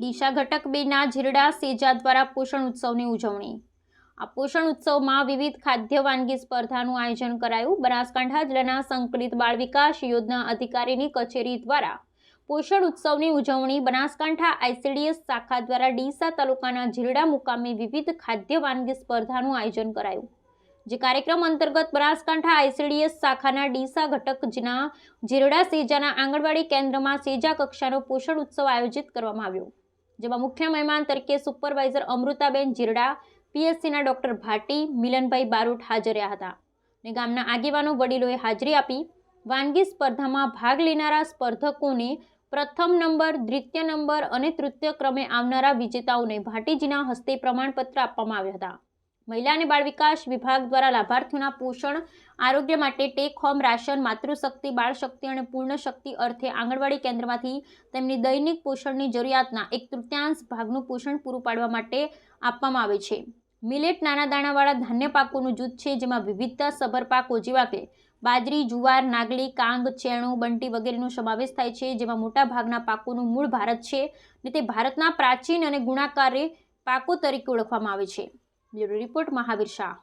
ડીશા ઘટક બેના જીરડા સેજા દ્વારા પોષણ ઉત્સવની ઉજવણી. આ પોષણ ઉત્સવમાં વિવિધ ખાદ્ય વાનગી સ્પર્ધાનું આયોજન કરાયું. બનાસકાંઠા જિલ્લાના સંકલિત બાળ વિકાસ યોજના અધિકારીની કચેરી દ્વારા પોષણ ઉત્સવની ઉજવણી બનાસકાંઠા આઈસીડીએસ શાખા દ્વારા ડીસા તાલુકાના જીરડા મુકામે વિવિધ ખાદ્ય વાનગી સ્પર્ધાનું આયોજન કરાયું. જે કાર્યક્રમ અંતર્ગત બનાસકાંઠા આઈસીડીએસ શાખાના ડીસા ઘટકના જીરડા સેજાના આંગણવાડી કેન્દ્રમાં સેજા કક્ષાનો પોષણ ઉત્સવ આયોજિત કરવામાં આવ્યો. જેમાં મુખ્ય મહેમાન તરીકે સુપરવાઇઝર અમૃતાબેન જીરડા, પીએસસીના ડોક્ટર ભાટી, મિલનભાઈ બારોટ હાજર હતા. અને ગામના આગેવાનો વડીલોએ હાજરી આપી, વાનગી સ્પર્ધામાં ભાગ લેનારા સ્પર્ધકોને પ્રથમ નંબર, દ્વિતીય નંબર અને તૃતીય ક્રમે આવનારા વિજેતાઓને ભાટીજીના હસ્તે પ્રમાણપત્ર આપવામાં આવ્યા હતા. મહિલા અને બાળ વિકાસ વિભાગ દ્વારા લાભાર્થીઓના પોષણ, આરોગ્ય માટે take home ration, Matrushakti Balshakti અને પૂર્ણ શક્તિ અર્થે આંગણવાડી કેન્દ્રમાંથી તેમની દૈનિક પોષણની જરૂરિયાતના એક તૃતીયાંશ ભાગનું પોષણ પૂરું પાડવા માટે આપવામાં આવે છે. મિલેટ નાના દાણાવાળા ધાન્ય પાકોનું જૂથ છે, જેમાં વિવિધતા સભર પાકો જેવા કે બાજરી, જુવાર, નાગલી, કાંગ, ચેણું, બંટી વગેરેનો સમાવેશ થાય છે, જેમાં મોટા ભાગના પાકોનું મૂળ ભારત છે અને તે ભારતના પ્રાચીન અને ગુણાકારે પાકો તરીકે ઓળખવામાં આવે છે. Bureau report Mahavir Shah.